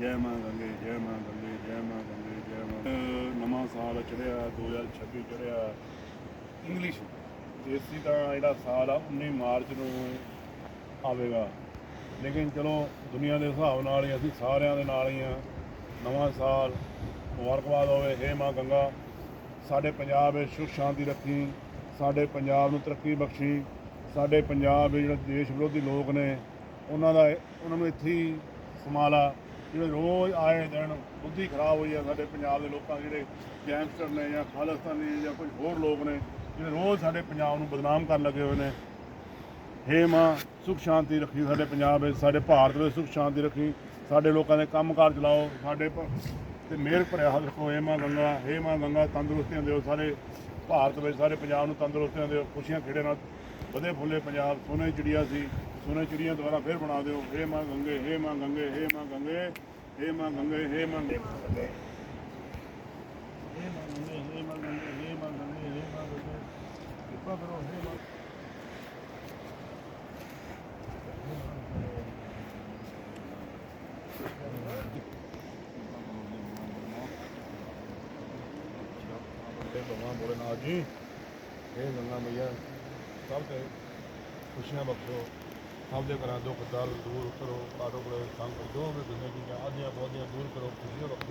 ਜੈ ਮਾਂ ਗੰਗੇ, ਜੈ ਮਾਂ ਗੰਗੇ, ਜੈ ਮਾਂ ਗੰਗੇ, ਜੈ ਮਾਂ ਅਹ ਨਵਾਂ ਸਾਲ ਚੜਿਆ 2026 ਚੜਿਆ ਇੰਗਲਿਸ਼ ਦੇਸੀ ਤਾਂ ਜਿਹੜਾ ਸਾਲ ਆ 19 ਮਾਰਚ ਨੂੰ ਆਵੇਗਾ। ਲੇਕਿਨ ਚਲੋ, ਦੁਨੀਆ ਦੇ ਹਿਸਾਬ ਨਾਲ ਹੀ ਅਸੀਂ ਸਾਰਿਆਂ ਦੇ ਨਾਲ ਹੀ ਆ। ਨਵਾਂ ਸਾਲ ਮੁਬਾਰਕਬਾਦ ਹੋਵੇ, ਹੇ ਮਾਂ ਗੰਗਾ। ਸਾਡੇ ਪੰਜਾਬ ਵਿੱਚ ਸੁਖ ਸ਼ਾਂਤੀ ਰੱਖੀ, ਸਾਡੇ ਪੰਜਾਬ ਨੂੰ ਤਰੱਕੀ ਬਖਸ਼ੀ, ਸਾਡੇ ਪੰਜਾਬ ਦੇ ਜਿਹੜੇ ਦੇਸ਼ ਵਿਰੋਧੀ ਲੋਕ ਨੇ, ਉਹਨਾਂ ਦਾ, ਉਹਨਾਂ ਨੂੰ ਇੱਥੇ ਹੀ ਸਮਾਲਾ ਜਿਹੜੇ ਰੋਜ਼ ਆਏ ਦਿਨ ਬੁੱਧੀ ਖਰਾਬ ਹੋਈ ਆ ਸਾਡੇ ਪੰਜਾਬ ਦੇ ਲੋਕਾਂ ਜਿਹੜੇ ਗੈਂਗਸਟਰ ਨੇ ਜਾਂ ਖਾਲਿਸਤਾਨੀ ਜਾਂ ਕੋਈ ਹੋਰ ਲੋਕ ਨੇ, ਜਿਹੜੇ ਰੋਜ਼ ਸਾਡੇ ਪੰਜਾਬ ਨੂੰ ਬਦਨਾਮ ਕਰਨ ਲੱਗੇ ਹੋਏ ਨੇ। ਹੇ ਮਾਂ ਸੁਖ ਸ਼ਾਂਤੀ ਰੱਖੀ ਸਾਡੇ ਪੰਜਾਬ ਵਿੱਚ, ਸਾਡੇ ਭਾਰਤ ਵਿੱਚ ਸੁਖ ਸ਼ਾਂਤੀ ਰੱਖੀ। ਸਾਡੇ ਲੋਕਾਂ ਦੇ ਕੰਮਕਾਰ ਚਲਾਓ, ਸਾਡੇ ਪ- ਤੇ ਮਿਹਰ ਭਰਿਆ ਹੱਥ ਰੱਖੋ ਹੇ ਮਾਂ ਗੰਗਾ ਹੇ ਮਾਂ ਗੰਗਾ ਤੰਦਰੁਸਤੀਆਂ ਦਿਓ ਸਾਰੇ ਭਾਰਤ ਵਿੱਚ, ਸਾਰੇ ਪੰਜਾਬ ਨੂੰ ਤੰਦਰੁਸਤੀਆਂ ਦਿਓ। ਖੁਸ਼ੀਆਂ ਖੇੜੇ ਨਾਲ ਵਧੇ ਫੁੱਲੇ ਪੰਜਾਬ, ਸੋਨੇ ਚਿੜੀਆ ਸੀ। ਸੋਨਾ ਚਿੜੀਆਂ ਦੁਆਰਾ ਫੇਰ ਬਣਾ ਦਿਓ ਹੇ ਮਾਂ ਗੰਗੇ ਹੇ ਮਾਂ ਗੰਗੇ ਹੇ ਮਾਂ ਗੰਗੇ ਹੇ ਮਾਂ ਗੰਗੇ ਹੇ ਮਾਂ ਗੰਗੇ ਹੇ ਕਰੋ ਭਗਵਾਨ ਭੋਲੇਨਾਥ ਜੀ ਇਹ ਗੰਗਾ ਮਈਆ ਸਭ ਤੇ ਖੁਸ਼ੀਆਂ ਬਖਸ਼ੋ ਸਭ ਦੇ ਘਰਾਂ ਦੁੱਖ, ਦਰਦ ਦੂਰ ਕਰੋ ਕਾਟੋ ਕੋਲੇ ਸੰਗ ਜੋ ਵੀ ਜ਼ਿੰਦਗੀ ਦਾ ਆਦਿਆ ਬੋਧਿਆ ਦੂਰ ਕਰੋ ਖੁਸ਼ੀ ਰੱਖੋ।